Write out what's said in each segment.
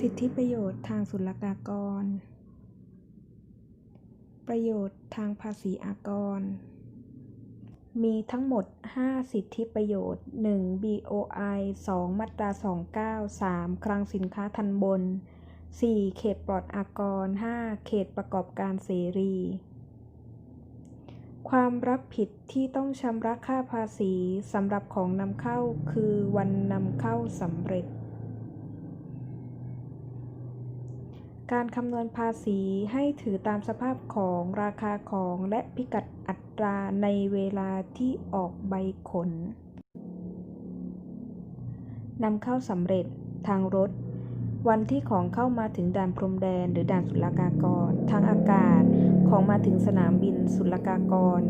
สิทธิประโยชน์ทางศุลกากร ประโยชน์ทางภาษีอากร มีทั้งหมด 5 สิทธิประโยชน์ 1. BOI 2. มาตรา 29 3. คลังสินค้าทันบน 4. เขตปลอดอากร 5. เขตประกอบการเสรี ความรับผิดที่ต้องชำระค่าภาษีสำหรับของนำเข้าคือวันนำเข้าสำเร็จ การคำนวณภาษีให้ถือตามสภาพของราคาของและพิกัดอัตราในเวลาที่ออกใบขนนำเข้าสำเร็จทางรถ วันที่ของเข้ามาถึงด่านพรมแดนหรือด่านศุลกากร ทางอากาศของมาถึงสนามบินศุลกากร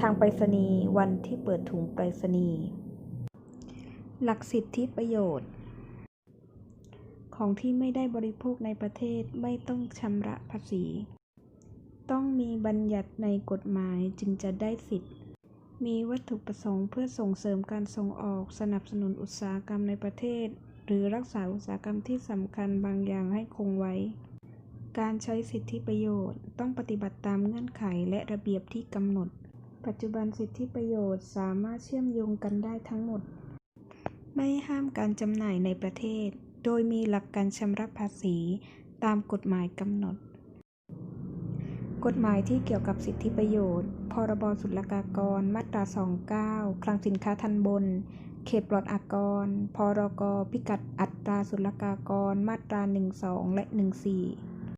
ทางไปรษณีย์วันที่เปิดถุงไปรษณีย์หลักสิทธิประโยชน์ ของที่ไม่ได้บริโภคในประเทศไม่ต้องชำระภาษี ต้องมีบัญญัติในกฎหมายจึงจะได้สิทธิ์ มีวัตถุประสงค์เพื่อส่งเสริมการส่งออกสนับสนุนอุตสาหกรรมในประเทศ หรือรักษาอุตสาหกรรมที่สำคัญบางอย่างให้คงไว้ การใช้สิทธิประโยชน์ต้องปฏิบัติตามเงื่อนไขและระเบียบที่กำหนด ปัจจุบันสิทธิประโยชน์สามารถเชื่อมโยงกันได้ทั้งหมด ไม่ห้ามการจำหน่ายในประเทศ โดยมีหลักการชำระภาษีตามกฎหมายกำหนด กฎหมายที่เกี่ยวกับสิทธิประโยชน์ พรบศุลกากร มาตรา 29 คลังสินค้าทันบน เขตปลอดอากร พรก พิกัดอัตราศุลกากร มาตรา 12 และ 14